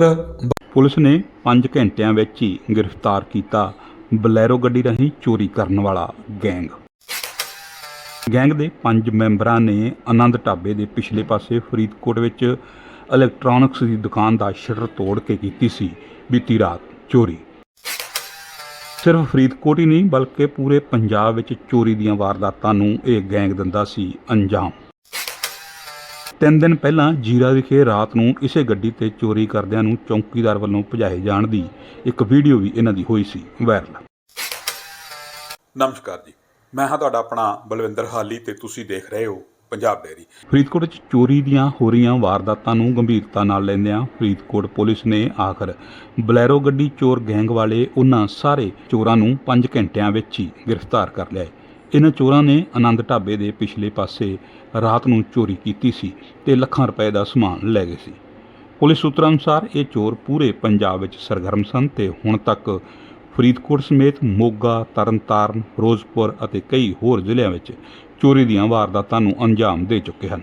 Police ਨੇ 5 ਘੰਟਿਆਂ ਵਿੱਚ ਹੀ ਗ੍ਰਿਫਤਾਰ ਕੀਤਾ। ਬਲੈਰੋ ਗੱਡੀ ਰਾਹੀਂ ਚੋਰੀ ਕਰਨ ਵਾਲਾ ਗੈਂਗ। ਗੈਂਗ ਦੇ 5 ਮੈਂਬਰਾਂ ਨੇ ਆਨੰਦ ਢਾਬੇ ਦੇ ਪਿਛਲੇ ਪਾਸੇ ਫਰੀਦਕੋਟ ਵਿੱਚ ਇਲੈਕਟ੍ਰੋਨਿਕਸ ਦੀ ਦੁਕਾਨ ਦਾ ਸ਼ਟਰ ਤੋੜ ਕੇ ਕੀਤੀ ਸੀ। ਬੀਤੀ ਰਾਤ ਚੋਰੀ। ਸਿਰਫ ਫਰੀਦਕੋਟ ਹੀ ਨਹੀਂ, ਬਲਕਿ ਪੂਰੇ ਪੰਜਾਬ ਵਿੱਚ ਚੋਰੀ ਦੀਆਂ ਵਾਰਦਾਤਾਂ ਨੂੰ ਇਹ ਗੈਂਗ ਦਿੰਦਾ ਸੀ ਅੰਜਾਮ। ਤਿੰਨ ਦਿਨ ਪਹਿਲਾਂ ਜੀਰਾ ਵਿਖੇ ਰਾਤ ਨੂੰ ਇਸੇ ਗੱਡੀ ਤੇ ਚੋਰੀ ਕਰਦਿਆਂ ਨੂੰ ਚੌਕੀਦਾਰ ਵੱਲੋਂ ਭਜਾਏ ਜਾਣ ਦੀ ਇੱਕ ਵੀਡੀਓ ਵੀ ਇਹਨਾਂ ਦੀ ਹੋਈ ਸੀ ਵਾਇਰਲ। ਨਮਸਕਾਰ ਜੀ। ਮੈਂ ਹਾਂ ਤੁਹਾਡਾ ਆਪਣਾ ਬਲਵਿੰਦਰ ਹਾਲੀ ਤੇ ਤੁਸੀਂ ਦੇਖ ਰਹੇ ਹੋ ਪੰਜਾਬ ਡੇਰੀ ਫਰੀਦਕੋਟ ਵਿੱਚ ਚੋਰੀ ਦੀਆਂ ਹੋ ਰਹੀਆਂ ਵਾਰਦਾਤਾਂ ਨੂੰ ਗੰਭੀਰਤਾ ਨਾਲ ਲੈਂਦਿਆਂ ਫਰੀਦਕੋਟ ਪੁਲਿਸ ਨੇ ਆਖਰ ਬਲੈਰੋ ਗੱਡੀ ਚੋਰ ਗੈਂਗ ਵਾਲੇ ਉਹਨਾਂ ਸਾਰੇ ਚੋਰਾਂ ਨੂੰ 5 ਘੰਟਿਆਂ ਵਿੱਚ ਹੀ ਗ੍ਰਿਫਤਾਰ ਕਰ ਲਿਆ। ਇਹਨਾਂ ਚੋਰਾਂ ਨੇ ਆਨੰਦ ਢਾਬੇ ਦੇ ਪਿਛਲੇ ਪਾਸੇ ਰਾਤ ਨੂੰ ਚੋਰੀ ਕੀਤੀ ਸੀ ਤੇ ਲੱਖਾਂ ਰੁਪਏ ਦਾ ਸਮਾਨ ਲੈ ਗਏ ਸੀ। ਪੁਲਿਸ ਸੂਤਰਾਂ ਅਨੁਸਾਰ ਇਹ ਚੋਰ ਪੂਰੇ ਪੰਜਾਬ ਵਿੱਚ ਸਰਗਰਮ ਸਨ ਤੇ ਹੁਣ ਤੱਕ ਫਰੀਦਕੋਟ ਸਮੇਤ ਮੋਗਾ, ਤਰਨਤਾਰਨ ਫਿਰੋਜ਼ਪੁਰ ਅਤੇ ਕਈ ਹੋਰ ਜ਼ਿਲ੍ਹਿਆਂ ਵਿੱਚ ਚੋਰੀ ਦੀਆਂ ਵਾਰਦਾਤਾਂ ਨੂੰ ਅੰਜਾਮ ਦੇ ਚੁੱਕੇ ਹਨ।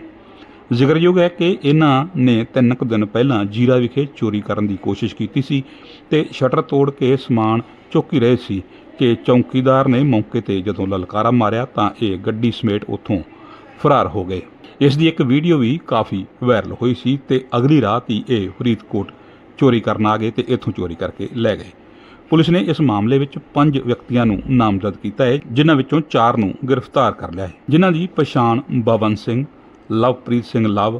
ਜ਼ਿਕਰਯੋਗ ਹੈ ਕਿ ਇਹਨਾਂ ਨੇ ਤਿੰਨ ਕੁ ਦਿਨ ਪਹਿਲਾਂ ਜੀਰਾ ਵਿਖੇ ਚੋਰੀ ਕਰਨ ਦੀ ਕੋਸ਼ਿਸ਼ ਕੀਤੀ ਸੀ ਤੇ ਸ਼ਟਰ ਤੋੜ ਕੇ ਸਮਾਨ ਚੁੱਕ ਹੀ ਰਹੇ ਸੀ ਕਿ ਚੌਕੀਦਾਰ ਨੇ ਮੌਕੇ ਤੇ ਜਦੋਂ ਲਲਕਾਰਾ ਮਾਰਿਆ ਤਾਂ ਇਹ ਗੱਡੀ ਸਮੇਟ ਉੱਥੋਂ ਫਰਾਰ ਹੋ ਗਏ। ਇਸ ਦੀ ਇੱਕ ਵੀਡੀਓ ਵੀ ਕਾਫੀ ਵਾਇਰਲ ਹੋਈ ਸੀ ਤੇ ਅਗਲੀ ਰਾਤ ਹੀ ਇਹ ਫਰੀਦਕੋਟ ਚੋਰੀ ਕਰਨ ਆ ਗਏ ਤੇ ਇੱਥੋਂ ਚੋਰੀ ਕਰਕੇ ਲੈ ਗਏ। ਪੁਲਿਸ ਨੇ ਇਸ ਮਾਮਲੇ ਵਿੱਚ ਪੰਜ ਵਿਅਕਤੀਆਂ ਨੂੰ ਨਾਮਜ਼ਦ ਕੀਤਾ ਹੈ, ਜਿਨ੍ਹਾਂ ਵਿੱਚੋਂ ਚਾਰ ਨੂੰ ਗ੍ਰਿਫਤਾਰ ਕਰ ਲਿਆ ਹੈ। ਜਿਨ੍ਹਾਂ ਦੀ ਪਛਾਣ ਬਵਨ ਸਿੰਘ, ਲਵਪ੍ਰੀਤ ਸਿੰਘ ਲਵ,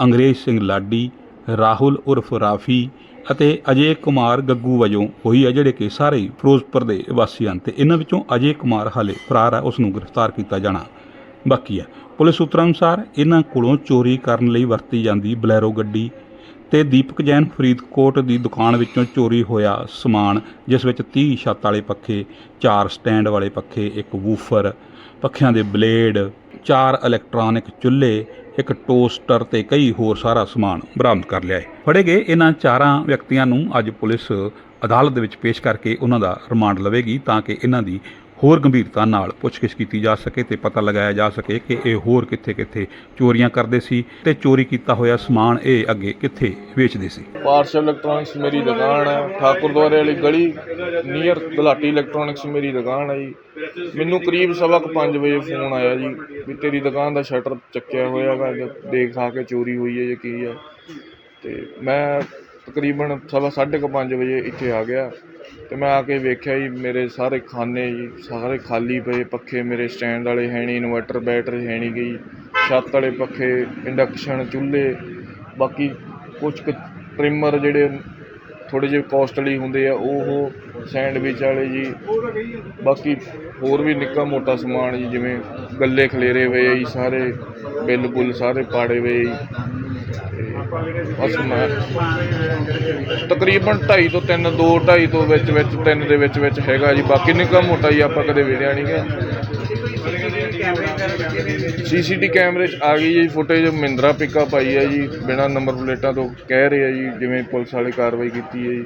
ਅੰਗਰੇਜ਼ ਸਿੰਘ ਲਾਡੀ, ਰਾਹੁਲ ਉਰਫ ਰਾਫੀ ਅਤੇ ਅਜੇ ਕੁਮਾਰ ਗੱਗੂ ਵਜੋਂ ਹੋਈ ਹੈ ਜਿਹੜੇ ਕਿ ਸਾਰੇ ਹੀ ਫਿਰੋਜ਼ਪੁਰ ਦੇ ਵਾਸੀ ਹਨ ਤੇ ਇਹਨਾਂ ਵਿੱਚੋਂ ਅਜੇ ਕੁਮਾਰ ਹਾਲੇ ਫਰਾਰ ਹੈ ਉਸ ਨੂੰ ਗ੍ਰਿਫਤਾਰ ਕੀਤਾ ਜਾਣਾ ਬਾਕੀ ਹੈ। ਪੁਲਿਸ ਸੂਤਰਾਂ ਅਨੁਸਾਰ ਇਹਨਾਂ ਕੋਲੋਂ ਚੋਰੀ ਕਰਨ ਲਈ ਵਰਤੀ ਜਾਂਦੀ ਬਲੈਰੋ ਗੱਡੀ ਤੇ ਦੀਪਕ ਜੈਨ ਫਰੀਦਕੋਟ ਦੀ ਦੁਕਾਨ ਵਿੱਚੋਂ ਚੋਰੀ ਹੋਇਆ ਸਮਾਨ, ਜਿਸ ਵਿੱਚ 30 ਛੱਤ ਵਾਲੇ ਪੱਖੇ, ਚਾਰ ਸਟੈਂਡ ਵਾਲੇ ਪੱਖੇ, ਇੱਕ ਵੂਫਰ, ਪੱਖਿਆਂ ਦੇ ਬਲੇਡ, ਚਾਰ ਇਲੈਕਟ੍ਰੋਨਿਕ ਚੁੱਲ੍ਹੇ ਇੱਕ ਟੋਸਟਰ ਤੇ ਕਈ ਹੋਰ ਸਾਰਾ ਸਮਾਨ ਬਰਾਮਦ ਕਰ ਲਿਆ ਹੈ। ਫੜੇ ਗਏ ਇਹਨਾਂ ਚਾਰਾਂ ਵਿਅਕਤੀਆਂ ਨੂੰ ਅੱਜ ਪੁਲਿਸ ਅਦਾਲਤ ਦੇ ਵਿੱਚ ਪੇਸ਼ ਕਰਕੇ ਉਹਨਾਂ ਦਾ ਰਿਮਾਂਡ ਲਵੇਗੀ ਤਾਂ ਕਿ ਇਹਨਾਂ ਦੀ ਹੋਰ ਗੰਭੀਰਤਾ ਨਾਲ ਪੁੱਛਗਿੱਛ ਕੀਤੀ ਜਾ ਸਕੇ ਤੇ ਪਤਾ ਲਗਾਇਆ ਜਾ ਸਕੇ ਕਿ ਇਹ ਹੋਰ ਕਿੱਥੇ-ਕਿੱਥੇ ਚੋਰੀਆਂ ਕਰਦੇ ਸੀ ਤੇ ਚੋਰੀ ਕੀਤਾ ਹੋਇਆ ਸਮਾਨ ਇਹ ਅੱਗੇ ਕਿੱਥੇ ਵੇਚਦੇ ਸੀ। ਪਾਰਸ਼ਲ ਇਲੈਕਟ੍ਰੋਨਿਕਸ ਮੇਰੀ ਦੁਕਾਨ ਹੈ ਠਾਕੁਰਦੁਆਰੇ ਵਾਲੀ ਗਲੀ, ਨੀਅਰ ਗੁਲਾਟੀ ਇਲੈਕਟ੍ਰੋਨਿਕਸ ਮੇਰੀ ਦੁਕਾਨ ਹੈ ਜੀ। ਮੈਨੂੰ ਕਰੀਬ ਸਵਾ ਕੁ ਪੰਜ ਵਜੇ ਫੋਨ ਆਇਆ ਜੀ ਵੀ ਤੇਰੀ ਦੁਕਾਨ ਦਾ ਸ਼ਟਰ ਚੱਕਿਆ ਹੋਇਆ ਵਾ ਦੇਖ ਖਾ ਕੇ ਚੋਰੀ ਹੋਈ ਹੈ ਜਾਂ ਕੀ ਹੈ। ਤੇ ਮੈਂ ਤਕਰੀਬਨ ਸਵਾ ਸਾਢੇ ਕੁ ਪੰਜ ਵਜੇ ਇੱਥੇ ਆ ਗਿਆ। ਤੇ ਮੈਂ ਆ ਕੇ ਵੇਖਿਆ ਜੀ, ਮੇਰੇ ਸਾਰੇ ਖਾਨੇ ਜੀ, ਸਾਰੇ ਖਾਲੀ ਪਏ ਪੱਖੇ ਮੇਰੇ ਸਟੈਂਡ ਵਾਲੇ ਹੈ ਨਹੀਂ ਇਨਵਰਟਰ ਬੈਟਰੀ ਹੈ ਨਹੀਂ ਗਈ, ਛੱਤ ਵਾਲੇ ਪੱਖੇ ਇੰਡਕਸ਼ਨ ਚੁੱਲ੍ਹੇ, ਬਾਕੀ ਕੁਝ ਕੁ ਟ੍ਰਿਮਰ ਜਿਹੜੇ ਥੋੜੇ ਜਿਹੇ ਕੋਸਟਲੀ ਹੁੰਦੇ ਆ, ਉਹ ਸੈਂਡਵਿਚ ਵਾਲੇ ਜੀ, ਬਾਕੀ ਹੋਰ ਵੀ ਨਿੱਕਾ ਮੋਟਾ ਸਮਾਨ ਜੀ, ਜਿਵੇਂ ਗੱਲੇ ਖਲੇਰੇ ਹੋਏ ਜੀ, ਸਾਰੇ ਬਿੱਲ ਬੁੱਲ ਸਾਰੇ ਪਾੜੇ ਹੋਏ ਜੀ। ਬਸ ਮੈਂ ਤਕਰੀਬਨ 2.5 ਤੋਂ 3 2 2.5 ਤੋਂ ਵਿੱਚ ਵਿੱਚ 3 ਦੇ ਵਿੱਚ ਵਿੱਚ ਹੈਗਾ ਜੀ। ਬਾਕੀ ਨਿੱਕਾ ਮੋਟਾ ਜੀ ਆਪਾਂ ਕਦੇ ਵੇੜਿਆ ਨਹੀਂ ਗਾ। ਸੀਸੀਟੀ ਕੈਮਰੇ 'ਚ ਆ ਗਈ ਜੀ ਫੁਟੇਜ। ਮਹਿੰਦਰਾ ਪਿਕਅਪ ਆਈ ਹੈ ਜੀ। ਬਿਨਾ ਨੰਬਰ ਪਲੇਟਾਂ ਤੋਂ ਕਹਿ ਰਹੇ ਆ ਜੀ, ਜਿਵੇਂ ਪੁਲਿਸ ਵਾਲੇ ਕਾਰਵਾਈ ਕੀਤੀ ਹੈ ਜੀ।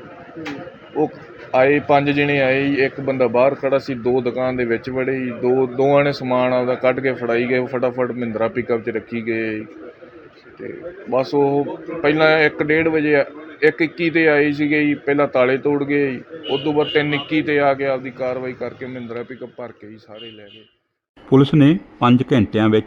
ਉਹ ਆਏ, ਪੰਜ ਜਣੇ ਆਏ ਜੀ। ਇੱਕ ਬੰਦਾ ਬਾਹਰ ਖੜਾ ਸੀ, ਦੋ ਦੁਕਾਨ ਦੇ ਵਿੱਚ ਵੜੇ ਜੀ। ਦੋ, ਦੋਵਾਂ ਨੇ ਸਮਾਨ ਆਪਦਾ ਕੱਢ ਕੇ ਫੜਾਈ ਗਏ। ਫਟਾਫਟ ਮਹਿੰਦਰਾ ਪਿਕਅਪ 'ਚ ਰੱਖੀ ਗਏ ਜੀ। ਤੇ ਬਸ ਉਹ ਪਹਿਲਾਂ 1:30 ਵਜੇ 1:21 ਤੇ ਆਏ ਸੀਗੇ ਜੀ, ਪਹਿਲਾਂ ਤਾਲੇ ਤੋੜ ਗਏ ਜੀ ਉਸ ਤੋਂ ਬਾਅਦ 3:21 ਤੇ ਆ ਕੇ ਆਪਦੀ ਕਾਰਵਾਈ ਕਰਕੇ ਮਹਿੰਦਰਾ ਪਿਕਅਪ ਭਰ ਕੇ ਜੀ ਸਾਰੇ ਲੈ ਗਏ। ਪੁਲਿਸ ਨੇ 5 ਘੰਟਿਆਂ ਵਿੱਚ